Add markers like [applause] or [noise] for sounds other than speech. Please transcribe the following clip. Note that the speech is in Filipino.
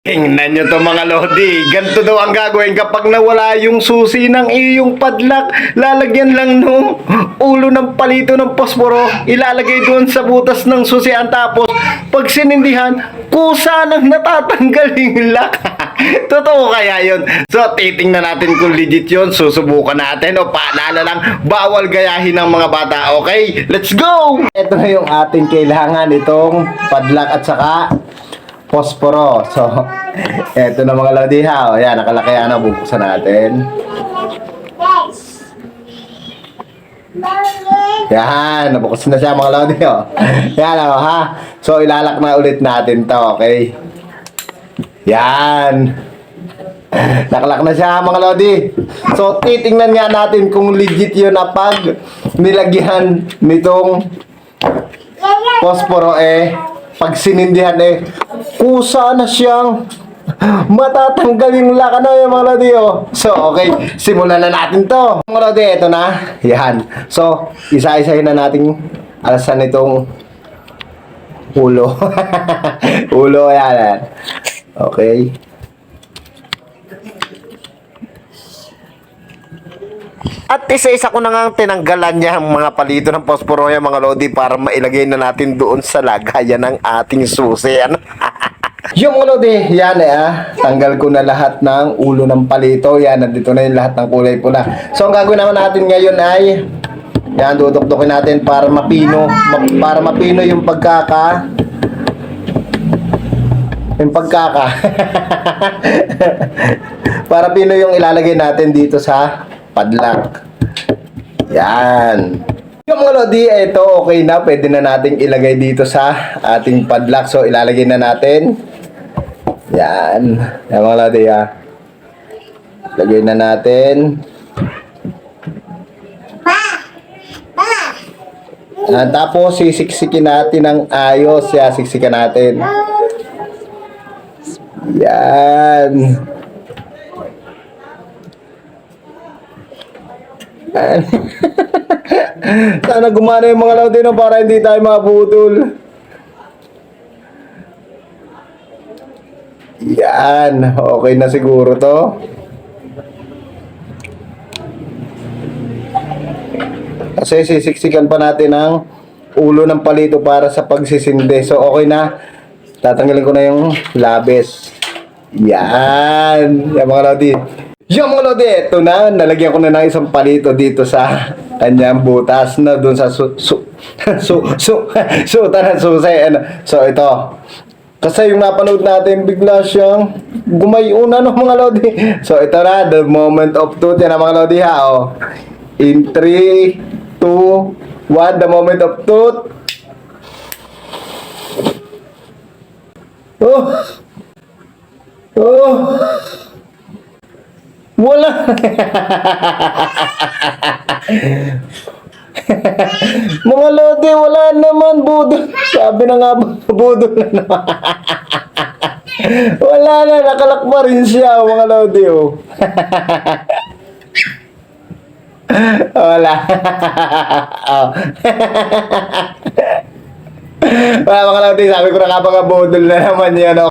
Tingnan nyo to mga lodi. Ganito daw ang gagawin kapag nawala yung susi ng iyong padlock. Lalagyan lang no ulo ng palito ng posporo. Ilalagay doon sa butas ng susian. Tapos pag sinindihan, kusa nang natatanggal yung lock. [laughs] Totoo kaya yun? So titingnan natin kung legit yun. Susubukan natin. O paalala lang, bawal gayahin ng mga bata. Okay? Let's go! Ito na yung ating kailangan. Itong padlock at saka posporo. [laughs] So, eto na mga lodi ha. O, yan, nakalaki yan. o. Bubuksan natin. Yan, nabuksan na siya mga lodi. O. Yan o, ha. So, ilalak na ulit natin to, okay? Yan. [laughs] Nakalak na siya mga lodi. So, titingnan nga natin kung legit yun na pag nilagyan nitong posporo eh, pag sinindihan eh, kusa na siyang matatanggal yung laka na yung mga lodi oh. So, okay, simulan na natin to. Mga lodi, ito na. Yan. So, isa-isahin na natin alasan itong ulo. [laughs] ulo, yan. yan. Okay. At isa-isa ko na nga tinanggalan niya ang mga palito ng posporo yung mga lodi para mailagay na natin doon sa lagayan ng ating susi. Ano? [laughs] yung mga lodi, yan eh ah. Tanggal ko na lahat ng ulo ng palito. Yan, nandito na yung lahat ng kulay pula. So ang gagawin naman natin ngayon ay yan, dudukdukin natin para mapino, ma- para mapino yung pagkaka yung pagkaka. [laughs] para pino yung ilalagay natin dito sa padlock. Yan. Yung mga lodi, ito okay na. Pwede na nating ilagay dito sa ating padlock. So, ilalagay na natin. Yan. Yan mga lodi, ha. Lagay na natin. Ah, tapos, sisiksikin natin ng ayos. Yan, siksikan natin. Yan. [laughs] Sana gumana yung mga laudi no para hindi tayo mabudol. Yan. Okay na siguro to. Kasi sisiksikan pa natin ang ulo ng palito para sa pagsisindi. So okay na. Tatanggalin ko na yung labis. Yan. Yan mga lodi. Yan mga lodi. Ito na. Nalagyan ko na ng isang palito dito sa kanyang butas na dun sa su su su su su tanan susay. Ano. So ito. Kasi yung napanood natin, bigla siyang gumayuna no mga lodi. So ito na, the moment of truth. Yan ang mga lodi ha. Oh. In 3, 2, 1, the moment of truth. Oh. Oh. Wala. [laughs] mga lodi, wala naman budol. Sabi na nga [laughs] ba, budol na naman. [laughs] wala na, nakalakpa rin siya, mga lodi, oh. [laughs] wala. oh. wala mga lodi, sabi ko na ba budol na naman yan, oh.